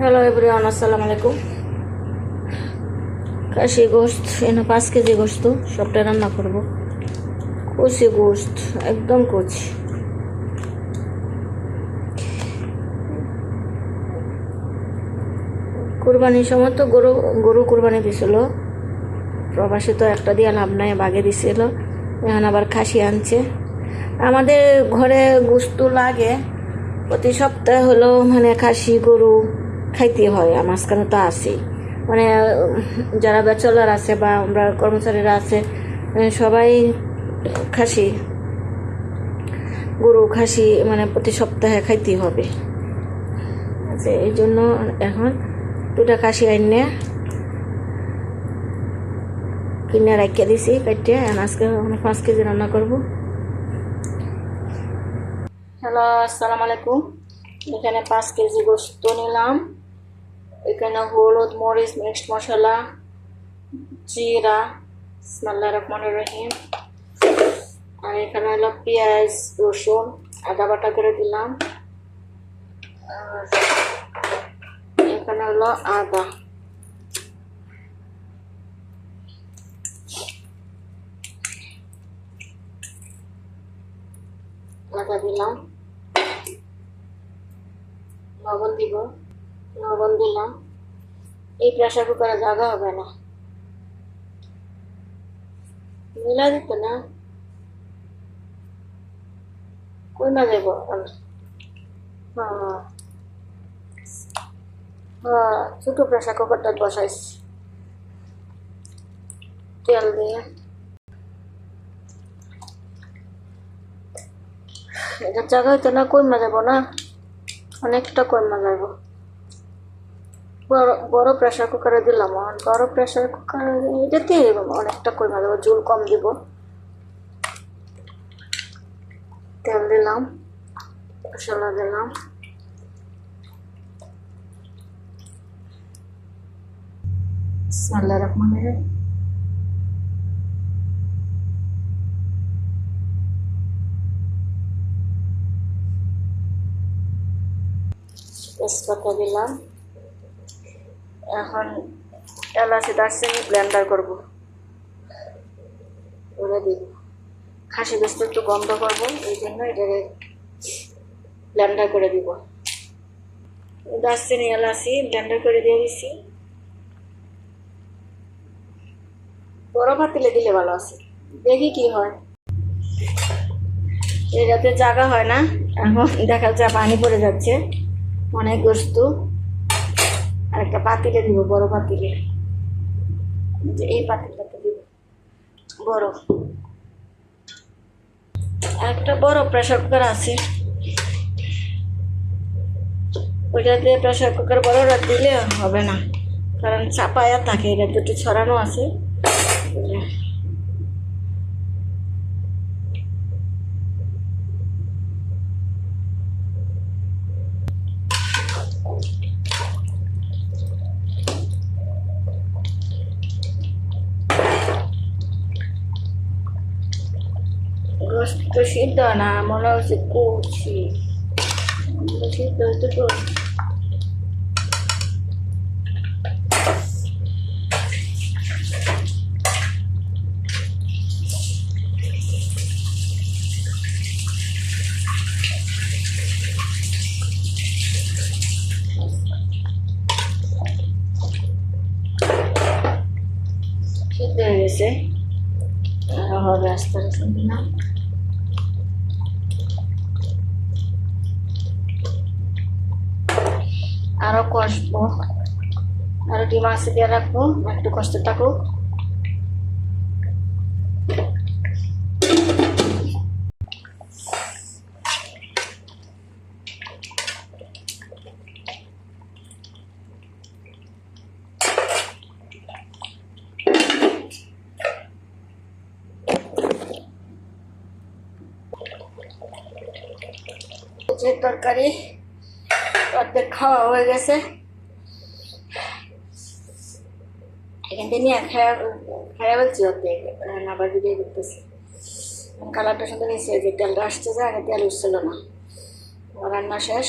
Hello everyone আসসালামু আলাইকুম কাশি গোস্ত এনে পাঁচ কেজি গোস্ত, সবটা রান্না করব। কচি গোস্ত, একদম কচি। কুরবানির সময় তো গরু গরু কুরবানি দিছিল। প্রবাসী তো একটা দিয়ে লাভ নাই, বাগে দিছিল। এখন আবার খাসি আনছে। আমাদের ঘরে গোস্ত লাগে। প্রতি সপ্তাহে হলো মানে খাসি, গরু খাইতে হয় মাঝখানে তো আছেই। মানে যারা ব্যাচলার আছে বা আমরা কর্মচারীরা আছে সবাই খাসি। গরু, খাসি মানে প্রতি সপ্তাহে খাইতে হবে। আচ্ছা এই জন্য এখন দুটা খাসি আইনে কিনে রাখিয়ে দিছি কাটিয়ে আজকে মানে পাঁচ কেজি রান্না করব। হ্যালো, আসসালামু আলাইকুম। এখানে পাঁচ কেজি গোস্ত নিলাম। এখানে হলুদ, মরিচ, মিক্সড মশলা, জিরা ইসমাল্লা রহমান রহিম। আর এখানে হলো পেঁয়াজ, রসুন, আদা বাটা করে দিলাম। আর এখানে হলো আদা। আদা দিলাম। লবণ দিব লবণ দিলাম। এই প্রেশার কুকারে জায়গা হবে না। মিলা দিত না? কই না দেব হ্যাঁ ছোটো প্রেশার কুকারটা বসাইছি। তেল দিয়ে। এটা জায়গা হইতো না কইমা যাব না? অনেকটা কইমা যাব বড় বড় প্রেশার কুকারে দিলাম বড় প্রেশার কুকারে এটাতে অনেকটা কইমা যাব জুল কম দিব। তেল দিলাম, মশলা দিলাম। বিসমিল্লাহির রহমানির রহিম তেজপাতা দিলাম। এখন এলাচি দারচিনি ব্লেন্ডার করব। ওরা দিব। খাসি গোস্ত একটু গন্ধ করব, এই জন্য এটাকে ব্লেন্ডার করে দিব। দারচিনি, এলাচি ব্লেন্ডার করে দিয়ে দিছি। বড় পাতিলে দিলে ভালো আছে। দেখি কি হয়। এটাতে জায়গা হয় না, এখন দেখা যায় পানি পড়ে যাচ্ছে। অনেক গোস্ত আর একটা পাতিলে দিব, বড় পাতিলে। এই পাতিলটাতে দিব। বড়। একটা বড় প্রেশার কুকার আছে। ওইটাতে প্রেশার কুকার বড়টা দিলে হবে না। কারণ চাপায়া থাকে এটা দুটো ছড়ানো আছে। গোস্ত সিদ্ধ না মনে হচ্ছে করছি সিদ্ধ হতে সিদ্ধ হয়ে গেছে হবে আস্তে আস্তে না আরও কষবো আরও ডিম আছে দিয়ে রাখব। একটু কষ্ট থাকুক। যে তরকারি অর্ধেক খাওয়া হয়ে গেছে। এখান থেকে নিয়ে খায়া খায়া বলছি অর্ধেক আবার ভিডিও করতেছি। কালারটা সুন্দর নিয়েছি যে তেলটা আসছে যে আগে তেল উঠছিল না। রান্না শেষ।